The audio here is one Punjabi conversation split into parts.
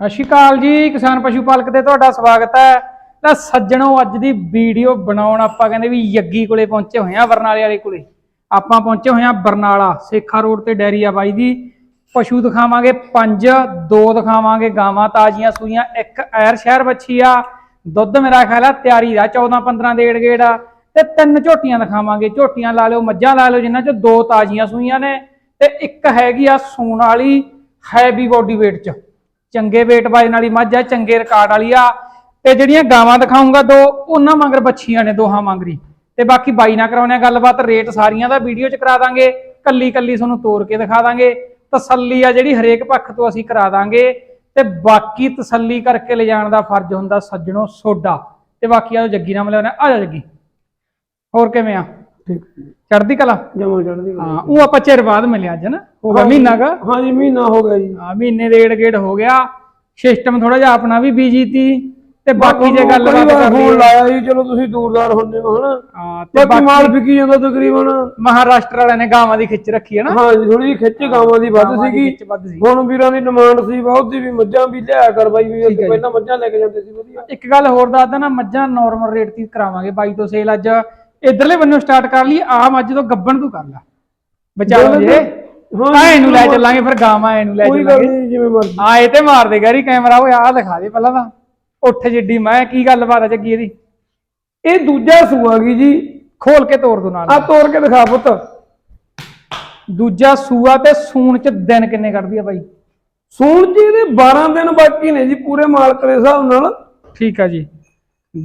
ਸਤਿ ਸ਼੍ਰੀ ਅਕਾਲ ਜੀ, ਕਿਸਾਨ ਪਸ਼ੂ ਪਾਲਕ ਤੇ ਤੁਹਾਡਾ ਸਵਾਗਤ ਹੈ। ਤਾਂ ਸੱਜਣੋ, ਅੱਜ ਦੀ ਵੀਡੀਓ ਬਣਾਉਣ ਆਪਾਂ ਕਹਿੰਦੇ ਵੀ ਯੱਗੀ ਕੋਲੇ ਪਹੁੰਚੇ ਹੋਏ ਆ ਬਰਨਾਲੇ ਵਾਲੇ ਕੋਲੇ। ਆਪਾਂ ਪਹੁੰਚੇ ਹੋਏ ਆ ਬਰਨਾਲਾ, ਸੇਖਾ ਰੋਡ ਤੇ ਡੈਰੀ ਆ ਬਾਈ ਦੀ। ਪਸ਼ੂ ਦਿਖਾਵਾਂਗੇ ਪੰਜ, ਦੋ ਦਿਖਾਵਾਂਗੇ ਗਾਵਾਂ, ਤਾਜ਼ੀਆਂ ਸੂਈਆਂ, ਇੱਕ ਐਰ ਸ਼ਹਿਰ ਬੱਚੀ ਆ। ਦੁੱਧ ਮੇਰਾ ਖਿਆਲ ਆ ਤਿਆਰੀ ਦਾ 14 15 ਡੇਢ ਗੇੜ ਆ। ਤੇ ਤਿੰਨ ਝੋਟੀਆਂ ਦਿਖਾਵਾਂਗੇ, ਝੋਟੀਆਂ ਲਾ ਲਿਓ, ਮੱਝਾਂ ਲਾ ਲਿਓ, ਜਿਨ੍ਹਾਂ ਚ ਦੋ ਤਾਜ਼ੀਆਂ ਸੂਈਆਂ ਨੇ। ਤੇ ਇੱਕ ਹੈਗੀ ਆ ਸੂਣ ਵਾਲੀ ਹੈਵੀ ਬੋਡੀ weight ਚ। ਚੰਗੇ weight ਵਜਨ ਵਾਲੀ ਮੱਝ ਆ, ਚੰਗੇ ਰਿਕਾਰਡ ਵਾਲੀ ਆ। ਤੇ ਜਿਹੜੀਆਂ ਗਾਵਾਂ ਦਿਖਾਉਂਗਾ ਦੋ, ਉਹਨਾਂ ਮੰਗਰ ਬੱਚੀਆਂ ਨੇ ਦੋਹਾਂ ਮੰਗਰੀ। ਤੇ ਬਾਕੀ ਬਾਈ ਨਾਲ ਕਰਾਉਣੇ ਆ ਗੱਲਬਾਤ ਰੇਟ ਸਾਰੀਆਂ ਦਾ ਵੀਡੀਓ ਚ ਕਰਾ ਦਾਂਗੇ ਕੱਲੀ ਕੱਲੀ ਤੁਹਾਨੂੰ ਤੋੜ ਕੇ ਦਿਖਾ ਦਾਂਗੇ। ਤਸੱਲੀ ਆ ਜਿਹੜੀ ਹਰੇਕ ਪੱਖ ਤੋਂ ਅਸੀਂ ਕਰਾ ਦਾਂਗੇ। ਤੇ ਬਾਕੀ ਤਸੱਲੀ ਕਰਕੇ ਲਿਜਾਣ ਦਾ ਫਰਜ਼ ਹੁੰਦਾ ਸੱਜਣੋ ਸੋਡਾ ਤੇ ਬਾਕੀ ਆ ਜੱਗੀ ਨਾਲ ਲਿਆਉਣਾ ਆ ਜਾ ਜੱਗੀ। ਹੋਰ ਕਿਵੇਂ ਆ? ਠੀਕ। ਚੜ੍ਹਦੀ ਕਲਾ? ਜਮਾ ਚੜਦੀ ਹਾਂ ਉਹ ਆਪਾਂ ਚਿਰ ਬਾਅਦ ਮਿਲਿਆ ਅੱਜ ਨਾ। ਹੋ ਗਿਆ ਮਹੀਨਾ ਕਾ? ਹਾਂਜੀ ਮਹੀਨਾ ਹੋ ਗਿਆ ਜੀ। ਆ ਮਹੀਨੇ ਦੇ ਗੇੜ ਹੋ ਗਿਆ। ਸਿਸਟਮ ਥੋੜਾ ਜਿਹਾ ਆਪਣਾ ਵੀ ਬੀਜੀ ਤੀ ਤੇ ਬਾਕੀ ਜੇ ਵਾਰ ਕਰ ਫੋਨ ਲਾਇਆ ਜੀ ਚਲੋ ਤੁਸੀਂ ਦੂਰਦਾਰ ਹੁੰਦੇ ਹੋ ਹਨਾ। ਹਾਂ ਤੇ ਬਾਕੀ ਮਾਲ ਵਿਕੀ ਜਾਂਦਾ ਤਕਰੀਬਨ। ਮਹਾਰਾਸ਼ਟਰ ਵਾਲਿਆਂ ਨੇ ਗਾਵਾਂ ਦੀ ਖਿੱਚ ਰੱਖੀ ਹੈ ਨਾ। ਹਾਂ ਜੀ ਥੋੜੀ ਜਿਹੀ ਖਿੱਚ ਗਾਵਾਂ ਦੀ ਵੱਧ ਦੀ ਸੀਗੀ। ਹੁਣ ਵੀਰਾਂ ਦੀ ਡਿਮਾਂਡ ਸੀ ਬਹੁਤ ਦੀ ਵੀ ਮੱਝਾਂ ਵੀ ਲਿਆਇਆ ਕਰ ਬਾਈ ਵੀ ਪਹਿਲਾਂ ਮੱਝਾਂ ਲੈ ਕੇ ਜਾਂਦੇ ਸੀ ਵਧੀਆ। ਇੱਕ ਗੱਲ ਹੋਰ ਦੱਸਦਾ ਨਾ ਮੱਝਾਂ ਨਾਰਮਲ ਰੇਟ ਤੇ ਕਰਾਵਾਂਗੇ। ਬਾਈ ਤੋਂ ਸੇਲ ਅੱਜ ਇਧਰਲੇ ਬੰਨੋਂ ਸਟਾਰਟ ਕਰ ਲਈ ਆ ਮੱਝ ਤੋਂ ਗੱਬਣ ਤੂੰ ਕਰ ਲੈ। ਬਚਾਓ ਜੇ ਹਾਂ ਆ ਇਹਨੂੰ ਲੈ ਚੱਲਾਂਗੇ ਫਿਰ ਗਾਵਾਂ ਇਹਨੂੰ ਲੈ ਕੋਈ ਗੱਲ ਚੱਲਾਂਗੇ। ਨਹੀਂ ਜਿਵੇਂ ਮਰਜ਼ੀ। ਆਏ ਤੇ ਮਾਰ ਦੇ ਗੈਰੀ ਕੈਮਰਾ ਓਏ ਆਹ ਦਿਖਾ ਦੇ ਪਹਿਲਾਂ ਤਾਂ। ਉੱਠ ਜਿੱਡੀ ਮੈਂ ਕੀ ਗੱਲਬਾਤ ਆ ਜੱਗੀ ਇਹਦੀ। ਇਹ ਦੂਜਾ ਸੂਆ ਗਈ ਜੀ। ਖੋਲ ਕੇ ਤੋੜ ਦੋ ਨਾਲ। ਆ ਤੋੜ ਕੇ ਦਿਖਾ ਪੁੱਤ। ਦੂਜਾ ਸੂਆ ਤੇ ਸੂਣ ਚ ਦਿਨ ਕਿੰਨੇ ਕੱਢਦੀ ਆ ਬਾਈ? ਸੂਣ ਜੀ ਦੇ 12 ਦਿਨ ਬਾਕੀ ਨੇ ਜੀ ਪੂਰੇ ਮਾਲਕ ਦੇ ਹਿਸਾਬ ਨਾਲ। ਠੀਕ ਆ ਜੀ।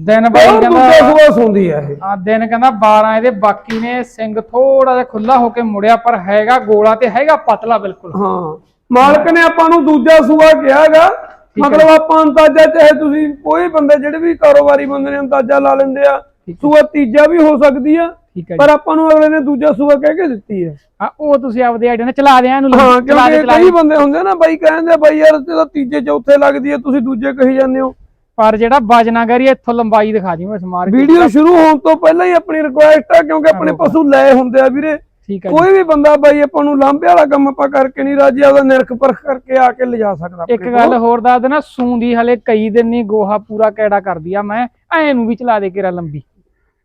ਦਿਨ ਬਾਈ ਕਹਿੰਦਾ ਸੂਆ ਸੁੰਦੀ ਆ ਇਹ। ਆ ਦਿਨ ਕਹਿੰਦਾ 12 ਇਹਦੇ ਬਾਕੀ ਨੇ ਸਿੰਘ ਥੋੜਾ ਜਿਹਾ ਖੁੱਲਾ ਹੋ ਕੇ ਮੁੜਿਆ ਪਰ ਹੈਗਾ ਗੋਲਾ ਤੇ ਹੈਗਾ ਪਤਲਾ ਬਿਲਕੁਲ। ਹਾਂ ਮਾਲਕ ਨੇ ਆਪਾਂ ਨੂੰ ਦੂਜਾ ਸੂਆ ਕਿਹਾਗਾ ਮਤਲਬ ਆਪਾਂ ਅੰਦਾਜ਼ਾ ਚਾਹੇ ਤੁਸੀਂ ਕੋਈ ਬੰਦੇ ਜਿਹੜੇ ਵੀ ਕਾਰੋਬਾਰੀ ਬੰਦੇ ਨੇ ਅੰਦਾਜ਼ਾ ਲਾ ਲੈਂਦੇ ਆ ਸੂਆ ਤੀਜਾ ਵੀ ਹੋ ਸਕਦੀ ਆ ਹੈ ਪਰ ਆਪਾਂ ਨੂੰ ਅਗਲੇ ਨੇ ਦੂਜਾ ਸੂਆ ਕਹਿ ਕੇ ਦਿੱਤੀ ਹੈ। ਆ ਉਹ ਤੁਸੀਂ ਆਪਦੇ ਆਈਡੀ ਨਾਲ ਚਲਾ ਦਿਆਂ ਇਹਨੂੰ ਹਾਂ ਕਿਉਂਕਿ ਚਲਾ ਦੇ ਕਈ ਬੰਦੇ ਹੁੰਦੇ ਨਾ ਬਾਈ ਕਹਿੰਦੇ ਬਾਈ ਯਾਰ ਤੇ ਤਾਂ ਤੀਜੇ ਚੌਥੇ ਲੱਗਦੀ ਹੈ ਤੁਸੀਂ ਦੂਜੇ ਕਹੀ ਜਾਂਦੇ ਹੋ। ਪਰ ਜਿਹੜਾ ਵਜਨਾ ਕਰੀ ਇੱਥੋਂ ਲੰਬਾਈ ਦਿਖਾ ਦੀ ਮੈਂ ਸਮਾਰ ਕੇ ਵੀਡੀਓ ਸ਼ੁਰੂ ਹੋਣ ਤੋਂ ਪਹਿਲਾਂ ਹੀ ਆਪਣੀ ਰਿਕੁਐਸਟ ਆ ਕਿਉਂਕਿ ਆਪਣੇ ਪਸ਼ੂ ਲਏ ਹੁੰਦੇ ਆ ਵੀਰੇ। ਠੀਕ ਹੈ ਕੋਈ ਵੀ ਬੰਦਾ ਬਾਈ ਆਪਾਂ ਨੂੰ ਲਾਂਭੇ ਵਾਲਾ ਕੰਮ ਆਪਾਂ ਕਰਕੇ ਨਹੀਂ ਰਾਜੀ ਆਪਦਾ ਨਿਰਖ ਪਰਖ ਕਰਕੇ ਆ ਕੇ ਲਿਜਾ ਸਕਦਾ ਇੱਕ ਗੱਲ ਹੋਰ ਦੱਸ ਦੇਣਾ ਸੂੰਦੀ ਹਲੇ ਕਈ ਦਿਨ ਨਹੀਂ ਗੋਹਾ ਪੂਰਾ ਕੈੜਾ ਕਰਦੀ ਆ ਮੈਂ ਐ ਨੂੰ ਵੀ ਚਲਾ ਦੇ ਕਿਰਾ ਲੰਬੀ।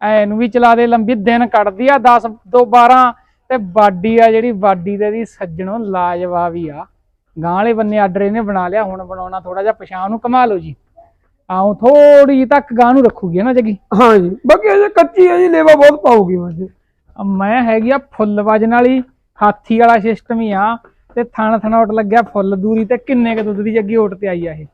ਐ ਨੂੰ ਵੀ ਚਲਾ ਦੇ ਲੰਬੀ ਦਿਨ ਕੱਢਦੀ ਆ 10 ਤੋਂ 12 ਤੇ ਬਾਡੀ ਆ ਜਿਹੜੀ ਬਾਡੀ ਤੇ ਦੀ ਸੱਜਣੋਂ ਲਾਜਵਾਬ ਹੀ ਆ। ਗਾਂ ਵਾਲੇ ਬੰਨੇ ਆਰਡਰ ਇਹਨੇ ਬਣਾ ਲਿਆ ਹੁਣ ਬਣਾਉਣਾ ਥੋੜਾ ਜਿਹਾ ਪਛਾਣ ਨੂੰ ਕਮਾ ਲਓ ਜੀ। ਆਉਂ ਥੋੜੀ ਤੱਕ ਗਾਂ ਨੂੰ ਰੱਖੂਗੀ ਨਾ ਜਗੀ? ਹਾਂ ਜੀ ਬਾਕੀ ਅਜੇ ਕੱਚੀ ਹੈ ਜੀ ਲੇਵਾ ਬਹੁਤ ਪਾਉਗੀ ਮੱਝ ਮੈਂ ਹੈਗੀ ਆ ਫੁੱਲ ਵਜਨ ਵਾਲੀ ਹਾਥੀ ਵਾਲਾ ਸਿਸਟਮ ਹੀ ਆ ਤੇ ਥਣ ਥਣੋਟ ਲੱਗਿਆ ਫੁੱਲ ਦੂਰੀ ਤੇ ਕਿੰਨੇ ਕ ਦੁੱਧ ਦੀ ਜੱਗੀ ਓਟ ਤੇ ਆਈ ਆ ਇਹ?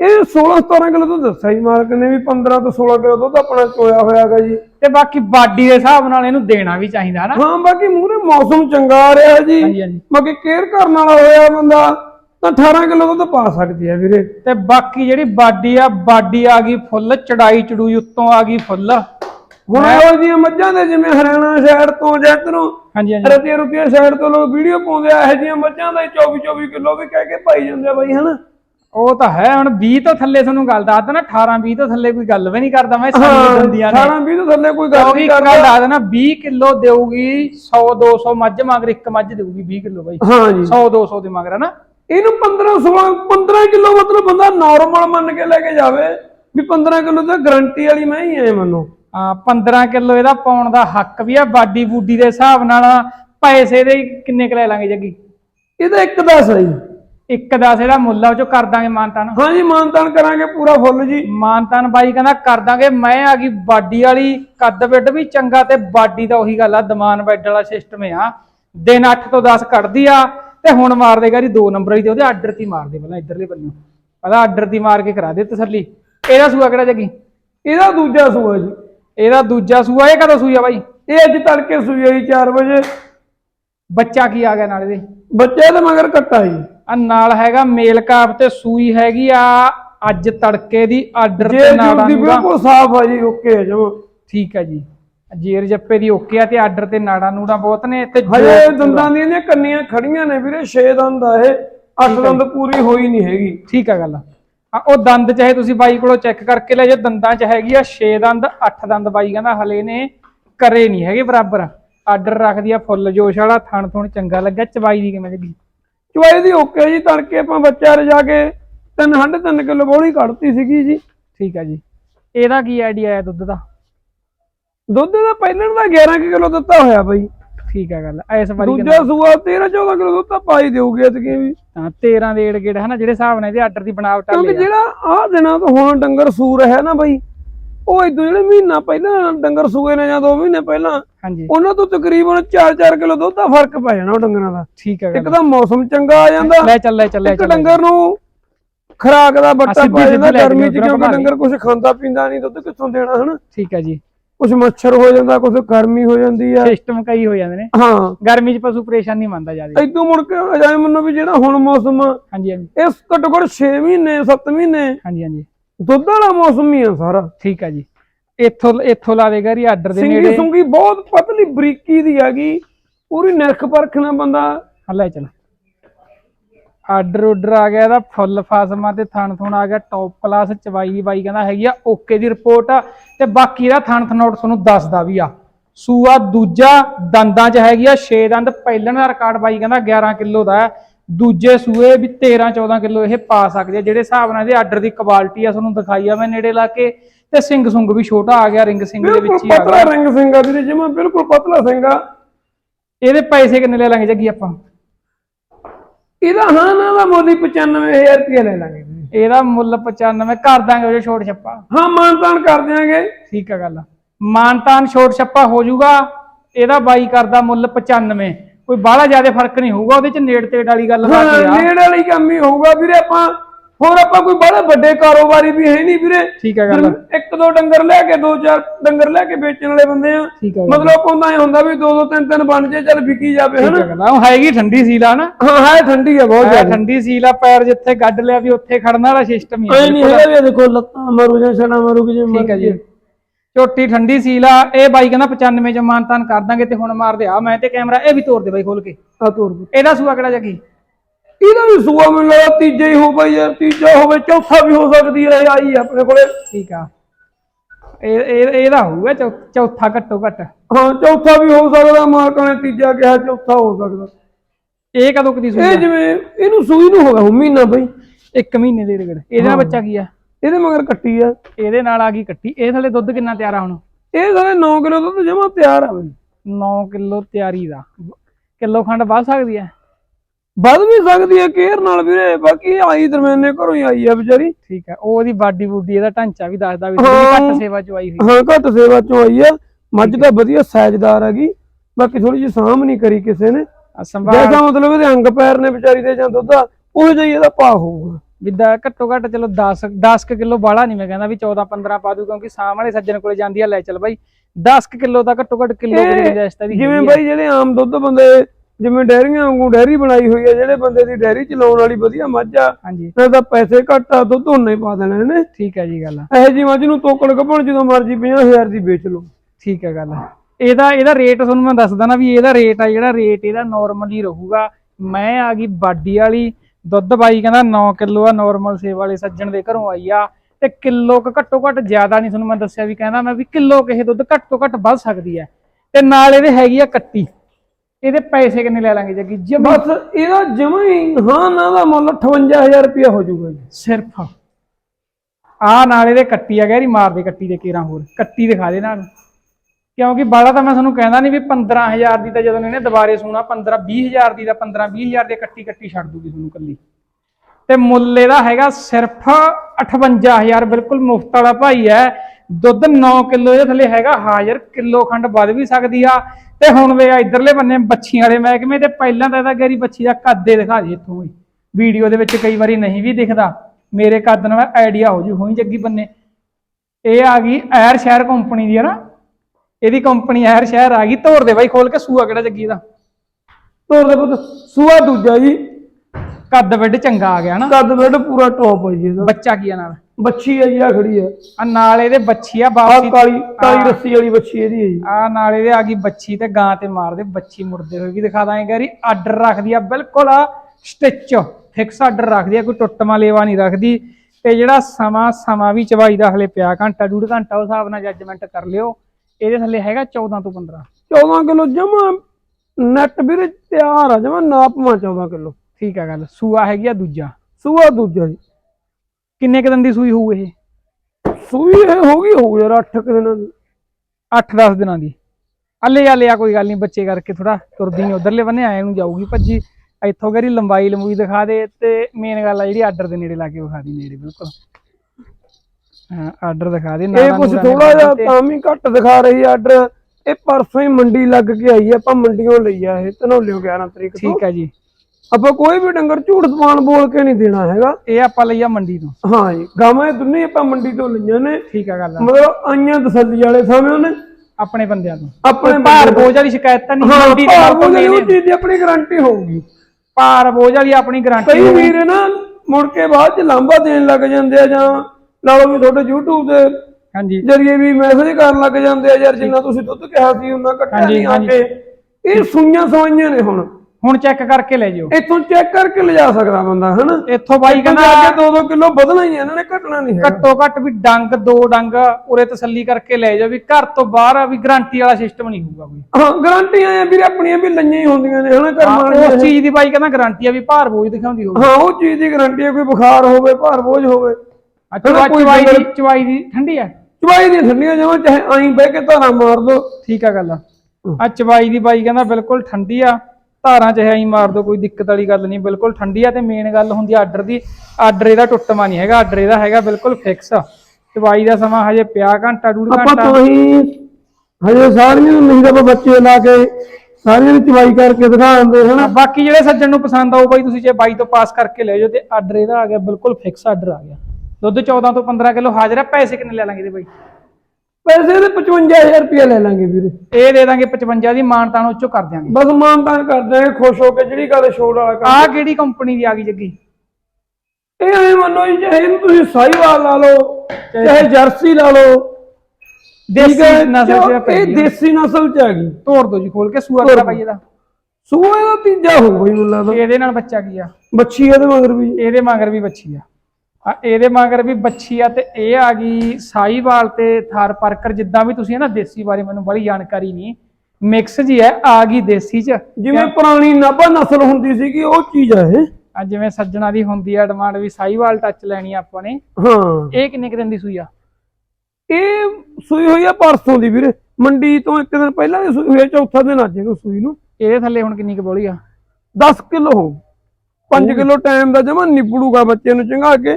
ਇਹ 16 17 ਕਿਲੋ ਤੋਂ ਦੱਸਿਆ ਜੀ ਮਾਲਕ ਨੇ ਵੀ 15 ਤੋਂ 16 ਕਿਲੋ ਦੁੱਧ ਆਪਣਾ ਚੋਇਆ ਹੋਇਆਗਾ ਜੀ। ਤੇ ਬਾਕੀ ਬਾਡੀ ਦੇ ਹਿਸਾਬ ਨਾਲ ਇਹਨੂੰ ਦੇਣਾ ਵੀ ਚਾਹੀਦਾ ਨਾ ਹਾਂ ਬਾਕੀ ਮੂਰੇ ਮੌਸਮ ਚੰਗਾ ਆ ਰਿਹਾ ਜੀ। ਹਾਂਜੀ ਹਾਂਜੀ। ਬਾਕੀ ਕੇਅਰ ਕਰਨ ਵਾਲਾ ਹੋਇਆ ਬੰਦਾ। ਤਾਂ 18 ਕਿਲੋ ਦੁੱਧ ਪਾ ਸਕਦੀ ਹੈ ਵੀਰੇ। ਤੇ ਬਾਕੀ ਜਿਹੜੀ ਬਾਡੀ ਆ ਬਾਡੀ ਆ ਗਈ ਫੁੱਲ ਚੜਾਈ ਚੜੂਈ ਉੱਤੋਂ ਆ ਗਈ ਫੁੱਲ। ਹੁਣ ਇਹੋ ਜਿਹੀਆਂ ਮੱਝਾਂ ਦੇ ਜਿਵੇਂ ਹਰਿਆਣਾ ਸਾਈਡ ਤੋਂ ਜਾਂ ਇੱਧਰੋਂ ਹਾਂਜੀ ਹਾਂਜੀ। ਰਤੀਆ ਰੁਤੀਆ ਸਾਈਡ ਤੋਂ ਲੋਕ ਵੀਡੀਓ ਪਾਉਂਦੇ ਆ ਇਹੋ ਜਿਹੀਆਂ ਮੱਝਾਂ ਦਾ 24 24 ਕਿਲੋ ਵੀ ਕਹਿ ਕੇ ਪਾਈ ਜਾਂਦੇ ਆ ਬਾਈ ਹਨਾ? ਉਹ ਤਾਂ ਹੈ ਹੁਣ 20 ਤੋਂ ਥੱਲੇ ਤੁਹਾਨੂੰ ਗੱਲ ਦੱਸ ਦੇਣਾ 18 20 ਤੋਂ ਥੱਲੇ ਕੋਈ ਗੱਲ ਵੀ ਨਹੀਂ ਕਰਦਾ ਮੈਂ ਸਾਰੀ ਹਾਂ ਦੰਦੀਆਂ ਨੇ। 18 20 ਤੋਂ ਥੱਲੇ ਕੋਈ ਗੱਲ ਨਹੀਂ ਕਰਦਾ। ਗੱਲ ਦੱਸ ਦੇਣਾ 20 ਕਿਲੋ ਦੇਊਗੀ 100 200 ਮੱਝ ਮਗਰ ਇੱਕ ਮੱਝ ਦੇਊਗੀ 20 ਕਿਲੋ ਬਾਈ। ਹਾਂ ਜੀ। 100 200 ਦੇ ਮਗਰ ਨਾ ਇਹਨੂੰ 15 16 15 ਕਿਲੋ ਮਤਲਬ ਬੰਦਾ ਨਾਰਮਲ ਮੰਨ ਕੇ ਲੈ ਕੇ ਜਾਵੇ ਵੀ 15 ਕਿਲੋ ਤਾਂ ਗਰੰਟੀ ਵਾਲੀ ਮੈਂ ਹੀ ਐ ਮੰਨੋ। ਆ 15 ਕਿਲੋ ਇਹਦਾ ਪਾਉਣ ਦਾ ਹੱਕ ਵੀ ਆ ਬਾਡੀ ਬੂਡੀ ਦੇ ਹਿਸਾਬ ਨਾਲ ਪੈਸੇ ਦੇ ਕਿੰਨੇ ਕੁ ਲੈ ਲਾਂਗੇ ਜੱਗੀ? ਇਹਦਾ ਇੱਕ ਦੱਸ ਹੈ ਜੀ। ਇੱਕ 10 ਇਹਦਾ ਮੁੱਲ ਆ ਉਹ ਚੋਂ ਕਰ ਦਾਂਗੇ ਮਾਨਤਾਨ। ਹਾਂ ਜੀ ਮਾਨਤਾਨ ਕਰਾਂਗੇ ਪੂਰਾ ਫੁੱਲ ਜੀ। ਮਾਨਤਾਨ ਬਾਈ ਕਹਿੰਦਾ ਕਰ ਦਾਂਗੇ ਮੈਂ ਆ ਗਈ ਬਾਡੀ ਵਾਲੀ ਕੱਦ ਬਿੱਡ ਵੀ ਚੰਗਾ ਤੇ ਬਾਡੀ ਦਾ ਉਹੀ ਗੱਲ ਆ ਦਮਾਨ ਬੈੱਡ ਵਾਲਾ ਸਿਸਟਮ ਆ। ਦਿਨ 8 ਤੋਂ 10 ਕੱਢਦੀ ਆ ਤੇ ਹੁਣ ਮਾਰ ਦੇਗਾ ਜੀ ਦੋ ਨੰਬਰ ਵਾਲੀ ਤੇ ਉਹਦੇ ਆਰਡਰ ਤੇ ਮਾਰ ਦੇ ਪਹਿਲਾਂ ਇਧਰਲੇ ਬੰਨੋਂ। ਪਹਿਲਾਂ ਆਰਡਰ ਤੇ ਮਾਰ ਕੇ ਕਰਾ ਦੇ ਤਸੱਲੀ। ਇਹਦਾ ਸੂਆ ਕਿਹੜਾ ਜੱਗੀ? ਇਹਦਾ ਦੂਜਾ ਸੂਆ ਜੀ। ਇਹਦਾ ਦੂਜਾ ਸੂਆ ਇਹ ਕਦੋਂ ਸੂਈ ਆ ਬਾਈ? ਇਹ ਅੱਜ ਤੜਕੇ ਸੂਈ ਆ ਜੀ 4 ਵਜੇ। ਬੱਚਾ ਕੀ ਆ ਗਿਆ ਨਾਲ ਇਹਦੇ? ਬੱਚੇ ਦੇ ਮਗਰ ਕੱਟਾ ਜੀ। ਆ ਨਾਲ ਹੈਗਾ ਮੇਲ ਕਾਪ ਤੇ ਸੂਈ ਹੈਗੀ ਆ ਅੱਜ ਤੜਕੇ ਦੀ ਆਰਡਰ ਜੇ ਤੇ ਜੂਰ ਨਾੜਾ ਦੀ ਨੂੜਾ ਬਿਲਕੁਲ ਸਾਫ਼ ਆ ਜੀ ਓਕੇ ਜਮਾ ਠੀਕ ਹੈ ਜੀ। ਜੇਰ ਜੱਪੇ ਦੀ ਓਕੇ ਆ ਤੇ ਆਰਡਰ ਤੇ ਨਾੜਾ ਨੂੜਾ ਬਹੁਤ ਨੇ ਤੇ ਹਜੇ ਦੰਦਾਂ ਦੀਆਂ ਇਹਦੀਆਂ ਕੰਨੀਆਂ ਖੜੀਆਂ ਨੇ ਵੀਰੇ 6 ਦੰਦ ਆ ਇਹ 8 ਦੰਦ ਪੂਰੀ ਹੋਈ ਨਹੀਂ ਹੈਗੀ। ਠੀਕ ਹੈ ਗੱਲ। ਆ ਉਹ ਦੰਦ ਚਾਹੇ ਤੁਸੀਂ ਬਾਈ ਕੋਲੋਂ ਚੈੱਕ ਕਰਕੇ ਲੈ ਜਾਓ ਦੰਦਾਂ 'ਚ ਹੈਗੀ ਆ 6 ਦੰਦ 8 ਦੰਦ ਬਾਈ ਕਹਿੰਦਾ ਹਲੇ ਨੇ ਕਰੇ ਨਹੀਂ ਹੈਗੇ ਬਰਾਬਰ। ਆਰਡਰ ਰੱਖਦੀ ਆ ਫੁੱਲ ਜੋਸ਼ ਵਾਲਾ ਥਣ ਥੁਣ ਚੰਗਾ ਲੱਗਾ ਚਵਾਈ ਦੀ ਕਿਵੇਂ ਲੱਗੀ? ਚਵਾਈ ਦੀ ਓਕੇ ਜੀ ਤੜਕੇ ਆਪਾਂ ਬੱਚਾ ਰਜਾ ਕੇ ਤਿੰਨ ਸਾਢੇ ਤਿੰਨ ਕਿਲੋ ਬੋਲੀ ਕੱਢਤੀ ਸੀਗੀ ਜੀ। ਠੀਕ ਆ ਜੀ। ਇਹਦਾ ਕੀ ਆਈਡੀਆ ਹੈ ਦੁੱਧ ਦਾ? ਦੁੱਧ ਦਾ ਪਹਿਲਾਂ ਦਾ 11 ਕੁ ਕਿਲੋ ਦਿੱਤਾ ਹੋਇਆ ਬਈ। ਠੀਕ ਆ ਗੱਲ ਇਸ ਵਾਰੀ ਦੂਜਾ ਸੂਆ 13 14 ਕਿਲੋ ਦੁੱਧ ਤਾਂ ਪਾਈ ਦੇਊਗੀ ਇਤਕੀ ਵੀ। ਤਾਂ 13 ਦੇ ਏੜ ਗੇੜ ਹੈ ਨਾ ਜਿਹੜੇ ਹਿਸਾਬ ਨਾਲ ਇਹਦੇ ਆਰਡਰ ਦੀ ਬਣਾਵਟ ਆ ਕਿਉਂਕਿ ਜਿਹੜਾ ਆਹ ਦਿਨਾਂ ਤੋਂ ਹੁਣ ਡੰਗਰ ਸੂਰ ਹੈ ਨਾ ਬਈ ਉਹ ਇਦੋਂ ਜਿਹੜੇ ਮਹੀਨਾ ਪਹਿਲਾਂ ਡੰਗਰ ਸੂਏ ਨੇ ਜਾਂ 2 ਮਹੀਨੇ ਪਹਿਲਾਂ ਉਹਨਾਂ ਤੋਂ ਤਕਰੀਬਨ 4-4 ਕਿਲੋ ਦੁੱਧ ਦਾ ਫ਼ਰਕ ਪੈ ਜਾਣਾ ਉਹ ਡੰਗਰਾਂ ਦਾ। ਠੀਕ ਆ ਇੱਕ ਤਾਂ ਮੌਸਮ ਚੰਗਾ ਆ ਜਾਂਦਾ ਲੈ ਚੱਲ ਲੈ ਚੱਲ ਲੈ ਚੱਲ। ਡੰਗਰ ਨੂੰ ਖਰਾਕ ਦਾ ਬੱਟਾ ਪੈ ਜਾਂਦਾ ਗਰਮੀ ਚ ਕਿਉਂਕਿ ਡੰਗਰ ਕੁਝ ਖਾਂਦਾ ਪੀਂਦਾ ਨਹੀਂ ਦੁੱਧ ਕਿੱਥੋਂ ਦੇਣਾ ਹਨਾ? ਠੀਕ ਆ ਜੀ। ਕੁਝ ਮੱਛਰ ਹੋ ਜਾਂਦਾ ਕੁਝ ਗਰਮੀ ਹੋ ਜਾਂਦੀ ਆ। ਸਿਸਟਮ ਕਈ ਹੋ ਜਾਂਦੇ ਨੇ। ਹਾਂ। ਗਰਮੀ 'ਚ ਪਸ਼ੂ ਪਰੇਸ਼ਾਨ ਨਹੀਂ ਮੰਨਦਾ ਜ਼ਿਆਦਾ। ਇਦੋਂ ਮੁੜ ਕੇ ਅਜਾਏ ਮੈਨੂੰ ਵੀ ਜਿਹੜਾ ਹੁਣ ਮੌਸਮ ਹਾਂਜੀ ਹਾਂਜੀ। ਇਹ ਘੱਟੋ ਘੱਟ 6 ਮਹੀਨੇ 7 ਮਹੀਨੇ ਹਾਂਜੀ ਹਾਂਜੀ। ਦੁੱਧ ਵਾਲਾ ਮੌਸਮ ਹੀ ਆ ਸਾਰਾ। ਠੀਕ ਆ ਜੀ। ਇੱਥੋਂ ਇੱਥੋਂ ਲਾਵੇਗਾ ਰੀ ਆਰਡਰ ਦੇ ਸਿੰਗੀ ਨੇੜੇ। ਸੁੰਗੀ ਬਹੁਤ ਪਤਲੀ ਬਰੀਕੀ ਦੀ ਹੈਗੀ। ਪੂਰੀ ਨਿਰਖ ਪਰਖ ਨਾਲ ਬੰਦਾ। ਹਾਂ ਲੈ ਚੱਲ। ਆਰਡਰ ਆਰਡਰ ਆ ਗਿਆ ਇਹਦਾ ਫੁੱਲ ਫਾਸਮਾ ਤੇ ਥਣ ਥੁਣ ਆ ਗਿਆ ਟੌਪ ਕਲਾਸ ਚਵਾਈ ਬਾਈ ਕਹਿੰਦਾ ਹੈਗੀ ਆ ਓਕੇ ਦੀ ਰਿਪੋਰਟ ਆ। ਤੇ ਬਾਕੀ ਦਾ ਥਣ ਥਨੋਟ ਤੁਹਾਨੂੰ ਦੱਸਦਾ ਵੀ ਆ। ਸੂਆ ਦੂਜਾ ਦੰਦਾਂ 'ਚ ਹੈਗੀ ਆ 6 ਦੰਦ ਪਹਿਲਣ ਦਾ ਰਿਕਾਰਡ ਬਾਈ ਕਹਿੰਦਾ 11 ਕਿਲੋ ਦਾ। ਦੂਜੇ ਸੂਏ ਵੀ 13 14 ਕਿਲੋ ਇਹ ਪਾ ਸਕਦੇ ਆ ਜਿਹੜੇ ਹਿਸਾਬ ਨਾਲ ਇਹਦੇ ਆਰਡਰ ਦੀ ਕੁਆਲਿਟੀ ਆ ਤੁਹਾਨੂੰ ਦਿਖਾਈ ਆ ਮੈਂ ਨੇੜੇ ਲਾ ਕੇ। ਤੇ ਸਿੰਘ ਸੁੰਗ ਵੀ ਛੋਟਾ ਆ ਗਿਆ ਰਿੰਗ ਸਿੰਘ ਦੇ ਵਿੱਚ ਹੀ ਆ ਗਿਆ। ਰੰਗ ਸਿੰਘਾ ਵੀਰੇ ਜਿਵੇਂ ਬਿਲਕੁਲ ਪਤਲਾ ਸਿੰਘਾ ਇਹਦੇ ਪੈਸੇ ਕਿੰਨੇ ਲੈ ਲਾਂਗੇ ਜੱਗੀ ਆਪਾਂ? ਇਹਦਾ ਹਾਂ ਨਾ ਦਾ ਮੁੱਲ ਹੀ 95000 ਰੁਪਏ ਲੈ ਲਾਂਗੇ। ਵੀਰੇ। ਇਹਦਾ ਮੁੱਲ 95 ਕਰ ਦਾਂਗੇ ਉਹਦੇ ਛੋਟ ਛੱਪਾ। ਹਾਂ ਮਾਨਤਾਨ ਕਰ ਦਿਆਂਗੇ। ਠੀਕ ਆ ਗੱਲ। ਮਾਨਤਾਨ ਛੋਟ ਛੱਪਾ ਹੋ ਜਾਊਗਾ ਇਹਦਾ ਬਾਈ ਕਰਦਾ ਮੁੱਲ 95 ਕੋਈ ਬਾਹਲਾ ਜ਼ਿਆਦਾ ਫ਼ਰਕ ਨਹੀਂ ਹੋਊਗਾ ਉਹਦੇ ਚ ਨੇੜ ਤੇੜ ਵਾਲੀ ਗੱਲ ਹਾਂ ਬਾਕੀ ਆ। ਨੇੜ ਵਾਲੀ ਕੰਮ ਹੀ ਹੋਊਗਾ। ਵੀਰੇ ਆਪਾਂ ਹੋਰ ਆਪਾਂ ਕੋਈ ਬੜੇ ਵੱਡੇ ਕਾਰੋਬਾਰੀ ਵੀ ਹੈ ਨਹੀਂ ਵੀਰੇ। ਠੀਕ ਆ ਗੱਲ ਇੱਕ ਦੋ ਡੰਗਰ ਲੈ ਕੇ ਦੋ ਚਾਰ ਡੰਗਰ ਲੈ ਕੇ ਵੇਚਣ ਵਾਲੇ ਬੰਦੇ ਆ। ਠੀਕ ਮਤਲਬ ਹੁੰਦਾ ਇਹ ਹੁੰਦਾ ਵੀ ਦੋ ਦੋ ਤਿੰਨ ਤਿੰਨ ਬਣ ਜੇ ਚੱਲ ਵਿਕੀ ਜਾਵੇ ਠੀਕ ਹਨਾ? ਗੱਲ ਉਹ ਹੈਗੀ ਠੰਡੀ ਸੀਲ ਆ ਨਾ। ਹਾਂ ਹੈ ਠੰਡੀ ਆ ਬਹੁਤ ਹੈ ਜ਼ਿਆਦਾ। ਠੰਡੀ ਸੀਲ ਆ ਪੈਰ ਜਿੱਥੇ ਗੱਡ ਲਿਆ ਵੀ ਉੱਥੇ ਖੜਨ ਵਾਲਾ ਸਿਸਟਮ ਹੀ ਨਹੀਂ ਹੈਗਾ ਵੀ ਦੇਖੋ ਲੱਤਾਂ ਮਾਰੂ ਜਾਂ ਛੜਾ ਮਾਰੂ ਜੇ ਠੀਕ ਆ। ਜੀ। ਝੋਟੀ ਠੰਡੀ ਸੀਲ ਆ ਇਹ ਬਾਈ ਕਹਿੰਦਾ 95 ਚ ਮਾਨਤਾਨ ਕਰ ਦਾਂਗੇ ਤੇ ਹੁਣ ਮਾਰ ਦੇ ਆ। ਮੈਂ ਤੇ ਕੈਮਰਾ ਇਹ ਵੀ ਤੋੜ ਦੇ ਬਾਈ ਖੋਲ ਕੇ। ਆ ਤੋਰ ਦੇ। ਇਹਦਾ ਸੂਆ ਕਿਹੜਾ ਜੱਗੀ? ਇਹਦਾ ਵੀ ਸੂਆ ਮੈਨੂੰ ਲੱਗਦਾ ਤੀਜਾ ਹੀ ਹੋਊਗਾ ਯਾਰ ਤੀਜਾ ਹੋਵੇ ਚੌਥਾ ਵੀ ਹੋ ਸਕਦੀ ਹੈ ਆਈ ਆਪਣੇ ਕੋਲੇ। ਠੀਕ ਆ। ਇਹ ਇਹ- ਇਹਦਾ ਹੋਊਗਾ ਚੌ- ਚੌਥਾ ਘੱਟੋ ਘੱਟ। ਹਾਂ ਚੌਥਾ ਵੀ ਹੋ ਸਕਦਾ ਮਾਲਕਾਂ ਨੇ ਤੀਜਾ ਕਿਹਾ ਚੌਥਾ ਹੋ ਸਕਦਾ। ਇਹ ਕਦੋਂ ਕਦੀ ਸੂਈ ਇਹ ਜਿਵੇਂ ਇਹਨੂੰ ਸੂਈ ਨੂੰ ਹੋ ਗਿਆ ਹੁਣ ਮਹੀਨਾ ਬਈ। ਇੱਕ ਮਹੀਨੇ ਦੇ ਰਗੜ। ਇਹਦੇ ਨਾਲ ਬੱਚਾ ਕੀ ਆ? ਇਹਦੇ ਮਗਰ ਕੱਟੀ ਆ। ਇਹਦੇ ਨਾਲ ਆ ਗਈ ਕੱਟੀ। ਇਹ ਥਲੇ ਦੁੱਧ ਕਿੰਨਾ ਤਿਆਰ ਆ ਹੁਣ? ਇਹ ਸਾਰੇ 9 ਕਿਲੋ ਦੁੱਧ ਜਮਾ ਤਿਆਰ ਆ ਬਈ। 9 ਕਿਲੋ ਤਿਆਰੀ ਦਾ। ਕਿਲੋ ਖੰਡ ਵੱਧ ਸਕਦੀ ਹੈ ਵੱਧ ਵੀ ਸਕਦੀ ਹੈ ਕੇਅਰ ਨਾਲ ਵੀਰੇ। ਬਾਕੀ ਆਈ ਦਰਮਿਆਨੇ ਘਰੋਂ ਹੀ ਆਈ ਆ ਵਿਚਾਰੀ। ਠੀਕ ਹੈ ਉਹ ਉਹਦੀ ਬਾਡੀ ਬੂਡੀ ਇਹਦਾ ਢਾਂਚਾ ਵੀ ਦੱਸਦਾ ਵੀ ਥੋੜੀ ਹਾਂ। ਘੱਟ ਸੇਵਾ ਚ ਆਈ ਹੋਈ। ਹਾਂ ਘੱਟ ਸੇਵਾ ਚੋਂ ਆਈ ਆ। ਮੱਝ ਤਾਂ ਵਧੀਆ ਸਾਈਜ਼ਦਾਰ ਹੈਗੀ। ਬਾਕੀ ਥੋੜੀ ਜਿਹੀ ਸਾਂਭ ਨਹੀਂ ਕਰੀ ਕਿਸੇ ਨੇ। ਜੈਸਾ ਮਤਲਬ ਇਹਦੇ ਅੰਗ ਪੈਰ ਨੇ ਵਿਚਾਰੀ ਦੇ ਜਾਂ ਦੁੱਧ ਉਹ ਹੀ ਇਹਦਾ ਪਾ ਹੋਊਗਾ। ਵਿਦਾ ਘੱਟੋ ਘੱਟ ਚਲੋ 10 10 ਕਿਲੋ ਬਾਲਾ ਨਹੀਂ ਮੈਂ ਕਹਿੰਦਾ ਵੀ 14 15 ਪਾ ਦੂ ਕਿਉਂਕਿ ਸਾਮ ਵਾਲੇ ਸੱਜਣ ਕੋਲੇ ਜਾਂਦੀ ਆ ਲੈ ਚੱਲ ਬਾਈ। 10 ਕਿਲੋ ਦਾ ਘੱਟੋ ਘੱਟ ਕਿਲੋ ਦੀ ਤਾਂ ਦੀ ਜਿਵੇਂ। ਬਾਈ ਜਿਹੜੇ ਆਮ ਦੁੱਧ ਬੰਦੇ ਜਿਵੇਂ ਡੈਰੀਆਂ ਵਾਂਗੂ ਡੈਰੀ ਬਣਾਈ ਹੋਈ ਹੈ ਜਿਹੜੇ ਬੰਦੇ ਦੀ ਡੈਰੀ ਚਲਾਉਣ ਵਾਲੀ ਵਧੀਆ ਮੱਝ ਆ ਹਾਂਜੀ। ਇਹਨਾਂ ਦਾ ਪੈਸੇ ਘੱਟ ਆ ਦੁੱਧ ਉਨਾ ਹੀ ਪਾ ਦੇਣਾ ਇਹਨੇ। ਠੀਕ ਹੈ ਜੀ ਗੱਲ। ਇਹੋ ਜੀ ਮੱਝ ਨੂੰ ਤੋਕੜ ਕੱਪਣ ਜਦੋਂ ਮਰਜ਼ੀ 50000 ਦੀ ਵੇਚ ਲਓ। ਠੀਕ ਹੈ ਗੱਲ। ਇਹਦਾ ਇਹਦਾ ਰੇਟ ਤੁਹਾਨੂੰ ਮੈਂ ਦੱਸਦਾ ਨਾ ਵੀ ਇਹਦਾ ਰੇਟ ਆ ਜਿਹੜਾ ਰੇਟ ਇਹਦਾ ਨਾਰਮਲੀ ਰਹੂਗਾ। ਮੈਂ ਆ ਗਈ ਬਾਡੀ ਵਾਲੀ ਦੁੱਧ ਬਾਈ ਕਹਿੰਦਾ 9 ਕਿਲੋ ਆ ਨਾਰਮਲ ਸੇਵ ਵਾਲੇ ਸੱਜਣ ਦੇ ਘਰੋਂ ਆਈ ਆ। ਤੇ ਕਿਲੋ ਕੁ ਘੱਟੋ ਘੱਟ ਜ਼ਿਆਦਾ ਨਹੀਂ ਤੁਹਾਨੂੰ ਮੈਂ ਦੱਸਿਆ ਵੀ ਕਹਿੰਦਾ ਮੈਂ ਵੀ ਕਿਲੋ ਕਿਸੇ ਦੁੱਧ ਘੱਟ ਤੋਂ ਘੱਟ ਵੱਧ ਸਕਦੀ ਹੈ। ਤੇ ਨਾਲ ਇਹਦੇ ਹੈਗੀ ਆ ਕੱਟੀ। ਇਹਦੇ ਪੈਸੇ ਕਿੰਨੇ ਲੈ ਲਾਂਗੇ ਜੱਗੀ? ਜਮਾ ਬਸ ਇਹਦਾ ਜਮਾ ਹੀ ਹਾਂ ਨਾ ਦਾ ਮੁੱਲ 58000 ਰੁਪਇਆ ਹੋ ਜਾਊਗਾ ਜੀ। ਸਿਰਫ। ਆ ਨਾਲ ਇਹਦੇ ਕੱਟੀ ਆ ਗੈਰੀ ਮਾਰ ਦੇ ਕੱਟੀ ਦੇ ਕੇਰਾਂ ਹੋਰ। ਕੱਟੀ ਦਿਖਾ ਦੇ ਨਾਲ। ਕਿਉਂਕਿ ਬਾਲਾ ਤਾਂ ਮੈਂ ਤੁਹਾਨੂੰ ਕਹਿੰਦਾ ਨਹੀਂ ਵੀ 15000 ਦੀ ਤਾਂ ਜਦੋਂ ਇਹਨੇ ਦੁਬਾਰੇ ਸੁਣਾ 15 20000 ਦੀ ਤਾਂ 15 20000 ਦੇ ਕੱਟੀ ਕੱਟੀ ਛੱਡ ਦੂਗੀ ਤੁਹਾਨੂੰ ਕੱਲੀ ਤੇ ਮੁੱਲ ਇਹਦਾ ਹੈਗਾ ਸਿਰਫ 58000 ਬਿਲਕੁਲ ਮੁਫਤ ਵਾਲਾ ਭਾਈ ਹੈ। ਦੁੱਧ 9 ਕਿਲੋ ਇਹਦੇ ਥੱਲੇ ਹੈਗਾ ਹਾਜ਼ਰ ਕਿਲੋ ਖੰਡ ਵੱਧ ਵੀ ਸਕਦੀ ਆ। ਤੇ ਹੁਣ ਵੇ ਇਧਰਲੇ ਬੰਨੇ ਬੱਚੀਆਂ ਵਾਲੇ ਮਹਿਕਮੇ ਤੇ ਪਹਿਲਾਂ ਤਾਂ ਇਹਦਾ ਗੈਰੀ ਬੱਚੀ ਦਾ ਕੱਦੇ ਦਿਖਾ ਦੇ ਇੱਥੋਂ ਹੀ ਵੀਡੀਓ ਦੇ ਵਿੱਚ ਕਈ ਵਾਰੀ ਨਹੀਂ ਵੀ ਦਿਖਦਾ। ਮੇਰੇ ਕੱਦ ਨਾਲ ਆਈਡੀਆ ਹੋ ਜੂ ਹੋਈ ਜੱਗੀ ਬੰਨੇ। ਇਹ ਆ ਗਈ ਐਰ ਸ਼ਹਿਰ ਕੰਪਨੀ ਦੀ ਹੈ ਨਾ। ਇਹਦੀ ਕੰਪਨੀ ਐਰ ਸ਼ਹਿਰ ਆ ਗਈ। ਤੋਰ ਦੇ ਬਾਈ ਖੋਲ ਕੇ ਸੂਆ ਕਿਹੜਾ ਜੱਗੀ ਦਾ? ਤੋਰ ਦੇ ਪੁੱਤ ਸੂਆ ਦੂਜਾ ਜੀ। ਕੱਦ ਵੱਡ ਚੰਗਾ ਆ ਗਿਆ ਨਾ। ਕੱਦ ਬੈਡ ਪੂਰਾ ਟੌਪ ਹੈ ਜੀ ਇਹਦਾ। ਬੱਚਾ ਕੀ ਆ ਨਾਲ? ਬੱਚੀ ਹੈ ਜੀ ਆ ਖੜੀ ਹੈ ਆ ਨਾਲ ਇਹਦੇ ਬੱਚੀ ਆ ਆ ਵਾਪਸੀ ਕਾਲੀ ਕਾਲੀ ਰੱਸੀ ਵਾਲੀ ਬੱਚੀ ਇਹਦੀ ਹੈ ਜੀ। ਆ ਨਾਲ ਇਹਦੇ ਆ ਗਈ ਬੱਚੀ ਤੇ ਗਾਂ ਤੇ ਮਾਰਦੇ ਬੱਚੀ ਮੁੜਦੇ ਹੋਏ ਵੀ ਦਿਖਾ ਦਾਂਗੇ ਗੈਰੀ ਆਰਡਰ ਰੱਖਦੀ ਆ ਬਿਲਕੁਲ ਸਟਿਚ ਫਿਕਸ ਆਰਡਰ ਰੱਖਦੀ ਆ ਕੋਈ ਟੁੱਟਮਾ ਲੇਵਾ ਨਹੀਂ ਰੱਖਦੀ। ਤੇ ਜਿਹੜਾ ਸਮਾਂ ਸਮਾਂ ਵੀ ਚਵਾਈ ਦਾ ਹਲੇ ਪਿਆ ਘੰਟਾ ਡੂਢ ਘੰਟਾ ਉਸ ਹਿਸਾਬ ਨਾਲ ਜੱਜਮੈਂਟ ਕਰ ਲਿਓ। ਇਹਦੇ ਥੱਲੇ ਹੈਗਾ 14 ਤੋਂ 15 14 ਕਿਲੋ ਜਮਾ ਨੈਟ ਵੀਰੇ ਤਿਆਰ ਆ ਜਮਾ ਨਾਪਵਾ 14 ਕਿਲੋ। ਠੀਕ ਆ ਗੱਲ ਸੂਆ ਹੈਗੀ ਆ ਦੂਜਾ। ਸੂਆ ਦੂਜਾ ਜੀ। ਕਿੰਨੇ ਕੁ ਦਿਨ ਦੀ ਸੂਈ ਹੋਊ ਇਹ? ਸੂਈ ਇਹ ਹੋ ਗਈ ਹੋਊ ਯਾਰ 8 ਦਿਨਾਂ ਦੀ। 8-10 ਦਿਨਾਂ ਦੀ। ਅੱਲੇ ਆ ਲਿਆ ਕੋਈ ਗੱਲ ਨਹੀਂ ਬੱਚੇ ਕਰਕੇ ਥੋੜਾ ਤੁਰਦੀ ਉਧਰਲੇ ਬੰਨੇ ਆਏ ਨੂੰ ਜਾਊਗੀ ਭੱਜੀ। ਇੱਥੋਂ ਕਰੀ ਲੰਬਾਈ ਲੰਬੂਈ ਦਿਖਾ ਦੇ ਤੇ ਮੇਨ ਗੱਲ ਆ ਜਿਹੜੀ ਆਰਡਰ ਦੇ ਨੇੜੇ ਲਾ ਕੇ ਵਿਖਾ ਦੀ ਨੇੜੇ ਬਿਲਕੁਲ। ਹਾਂ ਆਰਡਰ ਦਿਖਾ ਦੇ ਇਹ ਕੁਝ ਥੋੜਾ ਜਿਹਾ ਤੇ- ਵੀ ਘੱਟ ਦਿਖਾ ਰਹੀ ਆਰਡਰ। ਇਹ ਪਰਸੋਂ ਹੀ ਮੰਡੀ ਲੱਗ ਕੇ ਆਈ ਆ ਆਪਾਂ ਮੰਡੀੋਂ ਲਈ ਆ ਇਹ ਧਨੌਲਿਓ 11 ਤਰੀਕ ਤੋਂ। ਠੀਕ ਆ ਜੀ। ਆਪਾਂ ਕੋਈ ਵੀ ਡੰਗਰ ਝੂਠ ਸਮਾਨ ਬੋਲ ਕੇ ਨਹੀਂ ਦੇਣਾ ਹੈਗਾ। ਇਹ ਆਪਾਂ ਲਈਆ ਮੰਡੀ ਤੋਂ। ਹਾਂ ਜੀ ਗਾਵਾਂ ਇਹ ਦੋਨੇ ਆਪਾਂ ਮੰਡੀ ਤੋਂ ਲਈਆਂ ਨੇ। ਠੀਕ ਆ ਗੱਲ ਆ। ਮਤਲਬ ਆਈਆਂ ਤਸੱਲੀ ਵਾਲੇ ਸਮੇਂ ਉਹਨੇ। ਆਪਣੇ ਬੰਦਿਆਂ ਤੋਂ। ਆਪਣੇ ਭਾਰ ਬੋਝ ਵਾਲੀ ਸ਼ਿਕਾਇਤ ਤਾਂ ਨਹੀਂ ਹਾਂ ਮੰਡੀ ਦੇ ਭਾਰ ਨਾਲ ਉਹ ਚੀਜ਼ ਦੀ ਆਪਣੀ ਗਾਰੰਟੀ ਹੋਊਗੀ। ਭਾਰ ਬੋਝ ਵਾਲੀ ਆਪਣੀ ਗਾਰੰਟੀ ਕਈ ਵੀਰ ਨਾ ਮੁੜ ਕੇ ਬਾਅਦ ਚ ਲਾਂਭਾ ਦੇਣ ਲੱਗ ਜਾਂਦੇ ਆ ਜਾਂ ਲਾ ਲਓ ਵੀ ਤੁਹਾਡੇ YouTube ਦੇ ਹਾਂਜੀ। ਜਰੀਏ ਵੀ ਮੈਸੇਜ ਕਰਨ ਲੱਗ ਜਾਂਦੇ ਆ ਯਾਰ ਜਿੰਨਾ ਤੁਸੀਂ ਦੁੱਧ ਕਿਹਾ ਸੀ ਉਹਨਾਂ ਹਾਂਜੀ, ਨਹੀਂ ਆ। ਕੇ। ਇਹ ਸੂਈਆਂ ਸਵਾਈਆਂ ਨੇ ਹੁਣ। ਹੁਣ ਚੈੱਕ ਕਰਕੇ ਲੈ ਜਿਓ। ਇੱਥੋਂ ਚੈੱਕ ਕਰਕੇ ਲਿਜਾ ਸਕਦਾ ਬੰਦਾ ਹਨਾ? ਇੱਥੋਂ ਬਾਈ ਕਹਿੰਦਾ ਅੱਗੇ 2-2 ਕਿਲੋ ਵਧਣਾ ਹੀ ਆ, ਇਹਨਾਂ ਨੇ ਘਟਣਾ ਨਹੀਂ ਹੈਗਾ। ਘੱਟੋ ਘੱਟ ਵੀ ਡੰਗ ਦੋ ਡੰਗ ਉਰੇ ਤਸੱਲੀ ਕਰਕੇ ਲੈ ਜਾਓ ਵੀ ਘਰ ਤੋਂ ਬਾਹਰ ਆ ਵੀ ਗਾਰੰਟੀ ਵਾਲਾ ਸਿਸਟਮ ਨਹੀਂ ਹੋਊਗਾ ਕੋਈ। ਹਾਂ ਗਾਰੰਟੀਆਂ ਆ ਵੀਰੇ ਆਪਣੀਆਂ ਵੀ ਲਈਆਂ ਹੀ ਹੁੰਦੀਆਂ ਨੇ ਹਨਾ ਕਰਮ ਹਾਂ, ਵਾਲੀਆਂ ਉਸ ਚੀਜ਼ ਦੀ ਬਾਈ ਕਹਿੰਦਾ ਗਾਰੰਟੀ ਆ ਵੀ ਭਾਰ ਬੋਝ ਦਿਖਾਉਂਦੀ ਹੋਊਗੀ ਹਾਂ ਉਹ ਚੀਜ਼ ਦੀ ਗਾਰੰਟੀ ਹੈ ਕੋਈ ਬੁਖਾਰ ਹੋਵੇ ਭਾਰ ਬੋਝ ਹੋਵੇ। ਅੱਛਾ ਚਵਾਈ ਦੀ ਚਵਾਈ ਦੀ ਠੰਡੀ ਆ? ਚਵਾਈ ਦੀਆਂ ਠੰਡੀਆਂ ਜਮਾਂ ਚਾਹੇ ਆਈ ਬਹਿ ਕੇ ਧਾਰਾ ਮਾਰ ਦੋ। ਠੀਕ ਆ ਗੱਲ ਆ। ਚਵਾਈ ਦੀ ਬਾਈ ਕਹਿੰਦਾ ਬਿਲਕੁਲ ਠੰਡੀ ਆ। ਧਾਰਾਂ ਚ ਐਂ ਮਾਰ ਦੋ ਕੋਈ ਦਿੱਕਤ ਵਾਲੀ ਗੱਲ ਨਹੀਂ ਬਿਲਕੁਲ ਠੰਡੀ ਆ ਤੇ ਮੇਨ ਗੱਲ ਹੁੰਦੀ ਆ ਆਰਡਰ ਦੀ। ਆਰਡਰ ਇਹਦਾ ਟੁੱਟਮਾ ਨਹੀਂ ਹੈਗਾ ਆਰਡਰ ਇਹਦਾ ਹੈਗਾ ਬਿਲਕੁਲ ਫਿਕਸ ਚਵਾਈ ਦਾ ਸਮਾਂ ਹਜੇ ਪਿਆ ਘੰਟਾ ਆਪਾਂ ਘੰਟਾ। ਤਾਂ ਹੀ ਹਜੇ ਸਾਰੀਆਂ ਨੂੰ ਨਹੀਂ ਤਾਂ ਆਪਾਂ ਬੱਚੇ ਲਾ ਕੇ ਸਾਰੀਆਂ ਦੀ ਚਵਾਈ ਕਰਕੇ ਦਿਖਾ ਦਿੰਦੇ ਹਨਾ? ਬਾਕੀ ਜਿਹੜੇ ਸੱਜਣ ਨੂੰ ਪਸੰਦ ਆਊ ਬਾਈ ਤੁਸੀਂ ਜੇ ਬਾਈ ਤੋਂ ਪਾਸ ਕਰਕੇ ਲੈ ਜਾਓ ਤੇ ਆਰਡਰ ਇਹਦਾ ਆ ਗਿਆ ਬਿਲਕੁਲ ਫਿਕਸ ਆਰਡਰ ਆ ਗਿਆ। ਦੁੱਧ 14 ਤੋਂ 15 ਕਿਲੋ ਹਾਜ਼ਰ ਆ ਪੈਸੇ ਕਿੰਨੇ ਲੈ ਲਾਂਗੇ ਇਹਦੇ ਬਾਈ? ਪੈਸੇ ਦੇ 55000 ਰੁਪਏ ਲੈ ਲਾਂਗੇ ਵੀਰੇ। ਇਹ ਦੇ ਦਾਂਗੇ 55 ਦੀ ਮਾਨਤਾਨ ਉੱਚੋਂ ਕਰ ਦਿਆਂਗੇ। ਬਸ ਮਾਨਤਾਨ ਕਰ ਦਿਆਂਗੇ ਖੁਸ਼ ਹੋ ਕੇ ਜਿਹੜੀ ਗੱਲ ਛੋੜ ਵਾਲਾ ਆਹ ਕਿਹੜੀ ਕੰਪਨੀ ਦੀ ਆ ਗਈ ਜੱਗੀ? ਇਹ ਐ ਮੰਨੋ ਜੀ ਚਾਹੇ ਇਹਨੂੰ ਤੁਸੀਂ ਸਾਈਵਾਲ ਲਾ ਲਓ ਚਾਹੇ ਜਰਸੀ ਲਾ ਲਓ। ਠੀਕ ਹੈ ਦੇਸੀ ਨਸਲ ਜੋ ਚ ਪੈ ਇਹ ਗਈ। ਦੇਸੀ ਨਸਲ ਚ ਆ ਗਈ। ਤੋੜ ਦੋ ਜੀ ਖੋਲ ਕੇ ਸੂਆ ਕਿਹੜਾ ਬਾਈ ਇਹਦਾ ਸੂਏ ਦਾ ਤੀਜਾ ਹੋ ਬਈ ਮੁੱਲਾ ਦਾ ਇਹਦੇ ਨਾਲ ਬੱਚਾ ਕੀ ਆ? ਬੱਚੀ ਇਹਦੇ ਮਗਰ ਵੀ। ਇਹਦੇ ਮਗਰ ਵੀ ਬੱਚੀ ਆ। ਆ ਇਹਦੇ ਮਗਰ ਵੀ ਬੱਚੀ ਆ ਤੇ ਇਹ ਆ ਗਈ ਸਾਈਵਾਲ ਤੇ ਥਾਰ ਪਰਕਰ ਜਿੱਦਾਂ ਵੀ ਤੁਸੀਂ ਨਾ ਦੇਸੀ ਬਾਰੇ ਮੈਨੂੰ ਬੜੀ ਜਾਣਕਾਰੀ ਨਹੀਂ। ਮਿਕਸ ਜੀ ਹੈ ਆ ਗਈ ਦੇਸੀ ਚ। ਜਿਵੇਂ ਪੁਰਾਣੀ ਨਾਭਾ ਨਸਲ ਹੁੰਦੀ ਸੀਗੀ ਉਹ ਚੀਜ਼ ਆ ਇਹ। ਆ ਜਿਵੇਂ ਸੱਜਣਾ ਦੀ ਹੁੰਦੀ ਆ ਡਿਮਾਂਡ ਵੀ ਸਾਈਵਾਲ ਟੱਚ ਲੈਣੀ ਆ ਆਪਾਂ ਨੇ। ਹਾਂ। ਇਹ ਕਿੰਨੇ ਕੁ ਦਿਨ ਦੀ ਸੂਈ ਆ? ਇਹ ਸੂਈ ਹੋਈ ਆ ਪਰਸੋਂ ਦੀ ਵੀਰੇ। ਮੰਡੀ ਤੋਂ ਇੱਕ ਦਿਨ ਪਹਿਲਾਂ ਦੀ ਸੂਈ ਹੋਈ ਆ, ਚੌਥਾ ਦਿਨ ਅੱਜ ਇਹਨੂੰ ਸੂਈ ਨੂੰ। ਇਹਦੇ ਥੱਲੇ ਹੁਣ ਕਿੰਨੀ ਕੁ ਬੋਲੀ ਆ? 10 ਕਿਲੋ ਹੋ 5 ਕਿਲੋ ਟਾਈਮ ਦਾ ਜਮਾ ਨਿਪੜੂਗਾ ਬੱਚੇ ਨੂੰ ਚੰਗਾ ਕੇ।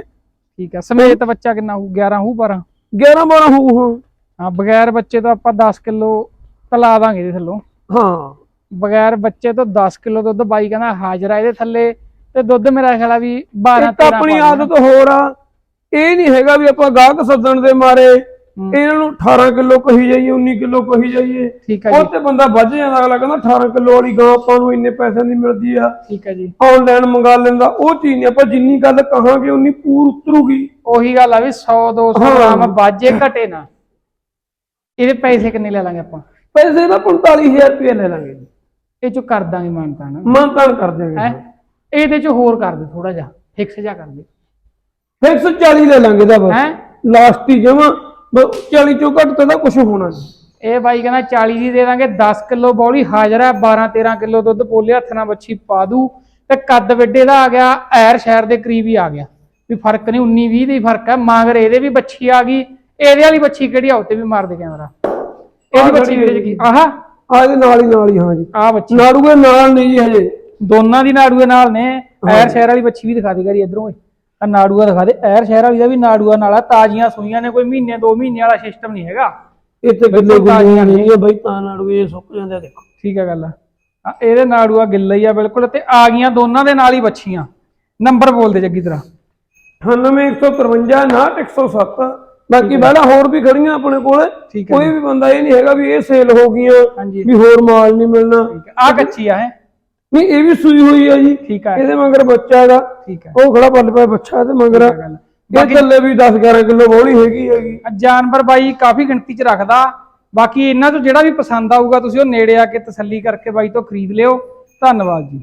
ਠੀਕ ਆ। ਸਮੇਤ ਬੱਚਾ ਕਿੰਨਾ ਹੋਊ? 11 ਹੋਊ 12 11 12 ਹੋਊ ਹਾਂ। ਹਾਂ ਬਗੈਰ ਬੱਚੇ ਤੋਂ ਆਪਾਂ 10 ਕਿਲੋ ਤਲਾ ਦਾਂਗੇ ਇਹਦੇ ਥੱਲੋਂ। ਹਾਂ। ਬਗੈਰ ਬੱਚੇ ਤੋਂ 10 ਕਿਲੋ ਦੁੱਧ ਬਾਈ ਕਹਿੰਦਾ ਹਾਜ਼ਰ ਆ ਇਹਦੇ ਥੱਲੇ ਤੇ ਦੁੱਧ ਮੇਰਾ ਖਿਆਲ ਆ ਵੀ 12 ਇੱਕ ਆਪਣੀ ਆਦਤ ਹੋਰ ਆ। ਇਹ ਨਹੀਂ ਹੈਗਾ ਵੀ ਆਪਾਂ ਗਾਹਕ ਸੱਦਣ ਦੇ ਮਾਰੇ ਇਹਨਾਂ ਨੂੰ 18 ਕਿਲੋ ਕਹੀ ਜਾਈਏ 19 ਕਿਲੋ ਕਹੀ ਜਾਈਏ। ਠੀਕ ਉਹ ਜੀ। ਤੇ ਬੰਦਾ ਵੱਜ ਜਾਂਦਾ ਅਗਲਾ ਕਹਿੰਦਾ 18 ਕਿਲੋ ਵਾਲੀ ਗਾਂ ਆਪਾਂ ਨੂੰ ਇੰਨੇ ਪੈਸਿਆਂ ਦੀ ਮਿਲਦੀ ਆ। ਠੀਕ ਆ ਜੀ। ਆਨਲਾਈਨ ਮੰਗਾ ਲੈਂਦਾ ਉਹ ਚੀਜ਼ ਨਹੀਂ ਆਪਾਂ ਜਿੰਨੀ ਗੱਲ ਕਹਾਂਗੇ ਉਨੀ ਪੂਰ ਉਤਰੂਗੀ। ਉਹੀ ਗੱਲ ਆ ਵੀ 100 200 ਹਾਂ। ਗ੍ਰਾਮ ਬਾਜੇ ਘਟੇ ਨਾ ਇਹਦੇ ਪੈਸੇ ਕਿੰਨੇ ਲੈ ਲਾਂਗੇ ਆਪਾਂ? ਪੈਸੇ ਦਾ 45000 ਰੁਪਏ ਲੈ ਲਾਂਗੇ। ਜੀ ਇਹ ਚੋਂ ਕਰ ਦਾਂਗੇ ਮਾਨਤਾਨ ਮਾਨਤਾਨ ਕਰ ਦਿਆਂਗੇ। ਹੈ? ਇਹਦੇ ਚ ਹੋਰ ਕਰ ਦੇ ਥੋੜਾ ਜਿਹਾ ਫਿਕਸ ਜਿਹਾ ਕਰ ਦੇ। ਫਿਕਸ 40 ਲੈ ਲਾਂਗੇ ਦਾ ਬਸ। ਹੈ? ਲਾਸਟ ਹੀ ਜਮਾ। 40 ਚੋਂ ਘੱਟ ਤਾਂ ਕੁਝ ਹੋਣਾ ਨਹੀਂ ਇਹ ਬਾਈ ਕਹਿੰਦਾ 40 ਦੀ ਦੇ ਦਾਂਗੇ 10 ਕਿਲੋ ਬੌਲੀ ਹਾਜ਼ਰ ਹੈ 12 13 ਕਿਲੋ ਦੁੱਧ ਪੋਲੇ ਹੱਥ ਨਾਲ ਬੱਚੀ ਪਾ ਦੂ। ਤੇ ਕੱਦ ਵੱਡੇ ਦਾ ਆ ਗਿਆ ਐਰ ਸ਼ਹਿਰ ਦੇ ਕਰੀਬ ਹੀ ਆ ਗਿਆ। ਵੀ ਫ਼ਰਕ ਨਹੀਂ 19 20 ਦਾ ਹੀ ਫ਼ਰਕ ਹੈ ਮਗਰ ਇਹਦੇ ਵੀ ਬੱਚੀ ਆ ਗਈ ਇਹਦੇ ਵਾਲੀ ਬੱਚੀ ਕਿਹੜੀ ਆ ਉੱਤੇ ਵੀ ਮਾਰ ਦੇ ਕੈਮਰਾ। ਇਹਦੀ ਆਹ ਬੱਚੀ ਕਿਹੜੇ ਕੀ ਆਹ। ਆ ਇਹਦੇ ਨਾਲ ਹੀ ਨਾਲ ਹੀ ਹਾਂ ਜੀ। ਆ ਬੱਚੀ ਨਾੜੂਏ ਨਾਲ ਨਹੀਂ ਜੀ ਹਜੇ। ਦੋਨਾਂ ਦੀ ਨਾੜੂਏ ਨਾਲ ਨੇ ਐਰ ਸ਼ਹਿਰ ਵਾਲੀ ਬੱਚੀ ਵੀ ਦਿਖਾ ਦੇ ਕਰੀ ਇਧਰੋਂ ਆ ਨਾੜੂਆ ਦਿਖਾ ਦੇ ਐਰ ਸ਼ਹਿਰ ਵਾਲੀ ਦਾ ਵੀ ਨਾੜੂਆ ਨਾਲ ਆ ਤਾਜ਼ੀਆਂ ਸੂਈਆਂ ਨੇ ਕੋਈ ਮਹੀਨੇ ਦੋ ਮਹੀਨੇ ਵਾਲਾ ਸਿਸਟਮ ਨਹੀਂ ਹੈਗਾ। ਇੱਥੇ ਗਿੱਲੇ ਗੁੱਲੇ ਨਹੀਂ ਹੈ ਬਈ ਤਾਂ ਨਾੜੂਏ ਸੁੱਕ ਜਾਂਦੇ ਆ ਦੇਖੋ। ਠੀਕ ਹੈ ਗੱਲ ਆ। ਇਹਦੇ ਨਾੜੂਆ ਗਿੱਲਾ ਹੀ ਆ ਬਿਲਕੁਲ ਤੇ ਆ ਗਈਆਂ ਦੋਨਾਂ ਦੇ ਨਾਲ ਹੀ ਬੱਚੀਆਂ ਨੰਬਰ ਬੋਲ ਦੇ ਜੱਗੀ ਤਰ੍ਹਾਂ। 98153 107 ਬਾਕੀ ਪਹਿਲਾਂ ਹੋਰ ਵੀ ਖੜੀਆਂ ਆਪਣੇ ਕੋਲੇ। ਠੀਕ ਹੈ ਕੋਈ ਵੀ ਬੰਦਾ ਇਹ ਨਹੀਂ ਹੈਗਾ ਵੀ ਇਹ ਸੇਲ ਹੋ ਗਈਆਂ ਹਾਂਜੀ। ਵੀ ਹੋਰ ਮਾਲ ਨਹੀਂ ਮਿਲਣਾ। ਆ। ਕੱਚੀ ਆ ਹੈ ਨਹੀਂ ਇਹ ਵੀ ਸੂਈ ਹੋਈ ਆ ਜੀ। ਠੀਕ ਆ। ਇਹਦੇ ਮਗਰ ਬੱਚਾ ਹੈਗਾ। ਠੀਕ ਹੈ ਉਹ ਖੜਾ ਪੱਲ ਪਿਆ ਬੱਚਾ ਤੇ ਮਗਰ। ਆ ਇਹ ਥੱਲੇ ਵੀ 10 11 ਕਿਲੋ ਬੋਲੀ ਹੈਗੀ ਹੈਗੀ ਆ ਜਾਨਵਰ ਬਾਈ ਕਾਫੀ ਗਿਣਤੀ ਚ ਰੱਖਦਾ। ਬਾਕੀ ਇਹਨਾਂ ਤੋਂ ਜਿਹੜਾ ਵੀ ਪਸੰਦ ਆਊਗਾ ਤੁਸੀਂ ਉਹ ਨੇੜੇ ਆ ਕੇ ਤਸੱਲੀ ਕਰਕੇ ਬਾਈ ਤੋਂ ਖਰੀਦ ਲਿਓ। ਧੰਨਵਾਦ ਜੀ।